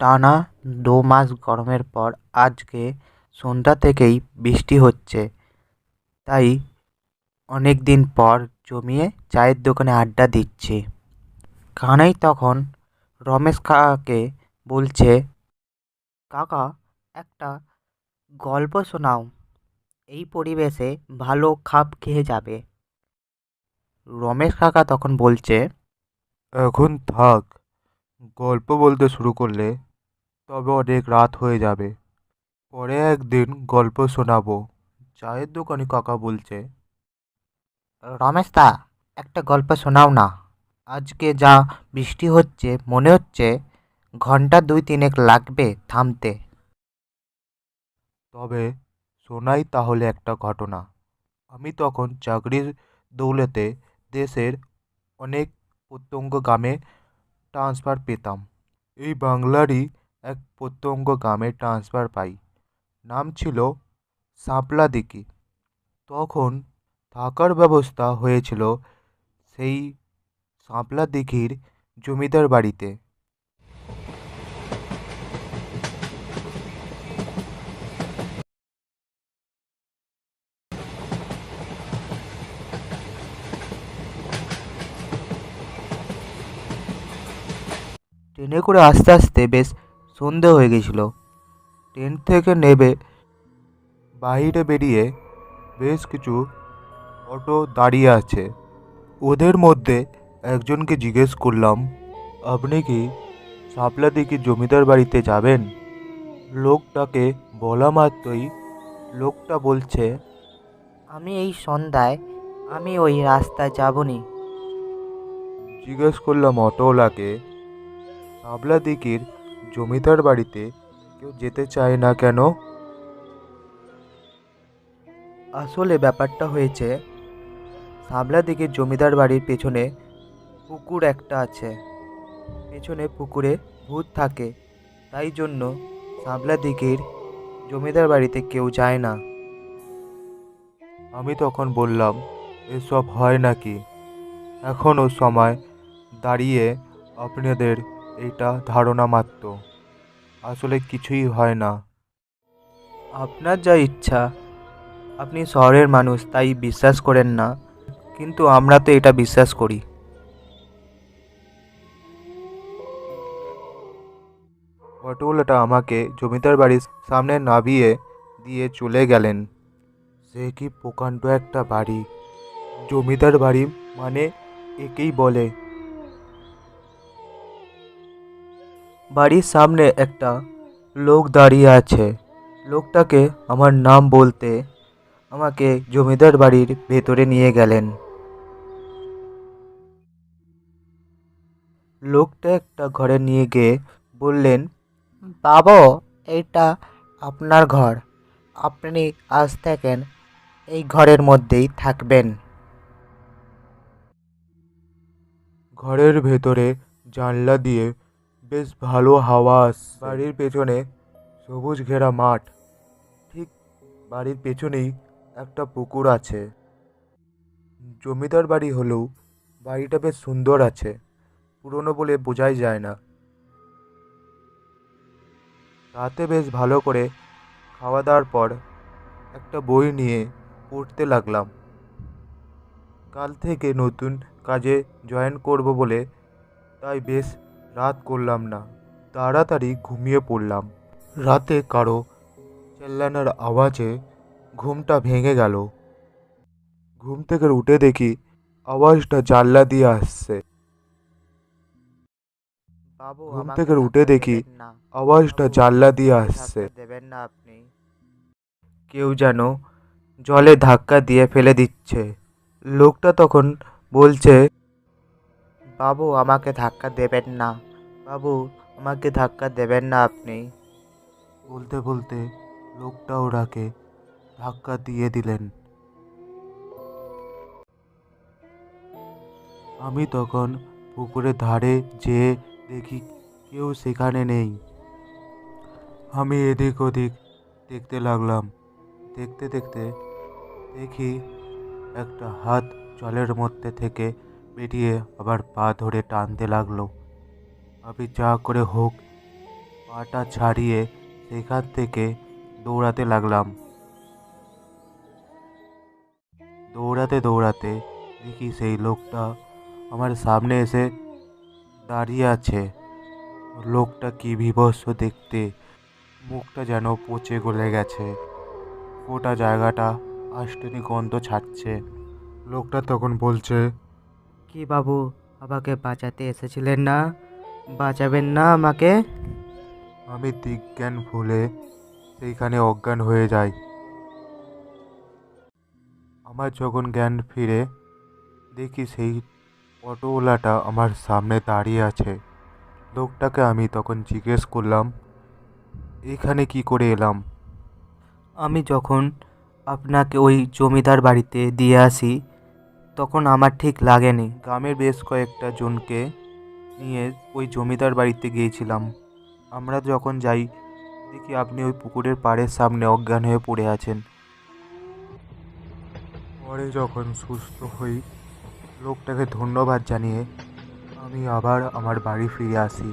টানা দু মাস গরমের পর আজকে সন্ধ্যা থেকেই বৃষ্টি হচ্ছে। তাই অনেক দিন পর জমিয়ে চায়ের দোকানে আড্ডা দিচ্ছি। কানাই তখন রমেশ কাকাকে বলছে, কাকা, একটা গল্প শোনাও। এই পরিবেশে ভালো খাপ খেয়ে যাবে। রমেশ কাকা তখন বলছে, এখন থাক। গল্প বলতে শুরু করলে তবে অনেক রাত হয়ে যাবে। পরে একদিন গল্প শোনাবো। চায়ের দোকানে কাকা বলছে রমেশ দা একটা গল্প শোনাও না। আজকে যা বৃষ্টি হচ্ছে মনে হচ্ছে ঘণ্টা দুই তিনেক লাগবে থামতে। তবে শোনাই তাহলে একটা ঘটনা। আমি তখন চাকরির দৌলতে দেশের অনেক প্রত্যঙ্গ গ্রামে ট্রান্সফার পেতাম। এই বাংলারই এক প্রত্যঙ্গ গ্রামে ট্রান্সফার পাই। নাম ছিল শাপলা দিকি তখন থাকার ব্যবস্থা হয়েছিল সেই শাপলা দিঘির জমিদার বাড়িতে। ট্রেনে করে আস্তে আস্তে বেশ সন্ধে হয়ে গেছিল। ট্রেন থেকে নেবে বাইরে বেরিয়ে বেশ কিছু অটো দাঁড়িয়ে আছে। ওদের মধ্যে একজনকে জিজ্ঞেস করলাম আপনি কি শাপলা দিকে জমিদার বাড়িতে যাবেন? লোকটাকে বলা মাত্রই লোকটা বলছে আমি এই সন্ধ্যায় আমি ওই রাস্তায় যাবনি। জিজ্ঞেস করলাম অটোওয়ালাকে শাপলা দিকির জমিদার বাড়িতে কেউ যেতে চায় না কেন? আসলে ব্যাপারটা হয়েছে সাবলা দিকে জমিদার বাড়ির পেছনে পুকুর একটা আছে। পেছনে পুকুরে ভূত থাকে তাই জন্য সাবলা দিকের জমিদার বাড়িতে কেউ যায় না। আমি তখন বললাম এসব হয় নাকি? এখনও সময় দাঁড়িয়ে আপনাদের এটা ধারণা মাত্র। আসলে কিছুই হয় না। আপনার যা ইচ্ছা, আপনি শহরের মানুষ, তাই বিশ্বাস করেন না, কিন্তু আমরা তো এটা বিশ্বাস করি। অটোওয়ালাটা আমাকে জমিদার বাড়ির সামনে নামিয়ে দিয়ে চলে গেলেন। সে কি প্রকাণ্ড একটা বাড়ি। জমিদার বাড়ি মানে একেই বলে বাড়ির সামনে একটা লোক দাঁড়িয়ে আছে। লোকটাকে আমার নাম বলতে আমাকে জমিদার বাড়ির ভেতরে নিয়ে গেলেন। লোকটা একটা ঘরে নিয়ে গিয়ে বললেন, বাবু এটা আপনার ঘর। আপনি আজ থাকেন এই ঘরের মধ্যেই থাকবেন। ঘরের ভেতরে জানলা দিয়ে বেশ ভালো হাওয়া বাড়ির পেছনে সবুজ ঘেরা মাঠ। ঠিক বাড়ির পেছনেই একটা পুকুর আছে। জমিদার বাড়ি হলেও বাড়িটা বেশ সুন্দর আছে। পুরনো বলে বোঝাই যায় না। রাতে বেশ ভালো করে খাওয়া দাওয়ার পর একটা বই নিয়ে পড়তে লাগলাম। কাল থেকে নতুন কাজে জয়েন করব বলে তাই বেশ রাত করলাম না তাড়াতাড়ি ঘুমিয়ে পড়লাম। রাতে কারও চেল্লানোর আওয়াজে ঘুমটা ভেঙে গেল। ঘুম থেকে উঠে দেখি আওয়াজটা জানলা দিয়ে আসছে। বাবু ঘুম থেকে উঠে দেখি না। আওয়াজটা জানলা দিয়ে আসছে। দেবেন না আপনি। কেউ যেন জলে ধাক্কা দিয়ে ফেলে দিচ্ছে। লোকটা তখন বলছে বাবু আমাকে ধাক্কা দেবেন না। বাবু, আমাকে ধাক্কা দেবেন না আপনি। বলতে বলতে লোকটা ওরাকে ধাক্কা দিয়ে দিলেন। আমি তখন পুকুরের ধারে যেয়ে দেখি কেউ সেখানে নেই। আমি এদিক ওদিক দেখতে লাগলাম। দেখতে দেখতে দেখি একটা হাত জলের মধ্যে থেকে বেরিয়ে আবার পা ধরে টানতে লাগল। আমি যা করে হোক, পাটা ছাড়িয়ে সেখান থেকে দৌড়াতে লাগলাম। দৌড়াতে দৌড়াতে দেখি সেই লোকটা আমার সামনে এসে দাঁড়িয়ে আছে। লোকটা কি বিভৎস দেখতে, মুখটা যেন পচে গলে গেছে। গোটা জায়গাটা আষ্টনি গন্ধ ছাড়ছে। লোকটা তখন বলছে, কি বাবু, আমাকে বাঁচাতে এসেছিলেন না? বাঁচাবেন না আমাকে। আমি দিজ্ঞান ভুলে সেইখানে অজ্ঞান হয়ে যাই। আমার যখন জ্ঞান ফিরে দেখি সেই অটোওয়ালাটা আমার সামনে দাঁড়িয়ে আছে। লোকটাকে আমি তখন জিজ্ঞেস করলাম এখানে কি করে এলাম? আমি যখন আপনাকে ওই জমিদার বাড়িতে দিয়ে আসি তখন আমার ঠিক লাগেনি। গ্রামের বেশ কয়েকটা জনকে নিয়ে ওই জমিদার বাড়িতে গিয়েছিলাম। আমরা যখন যাই, দেখি আপনি ওই পুকুরের পাড়ের সামনে অজ্ঞান হয়ে পড়ে আছেন। পরে যখন সুস্থ হই, লোকটাকে ধন্যবাদ জানিয়ে আমি আবার আমার বাড়ি ফিরে আসি।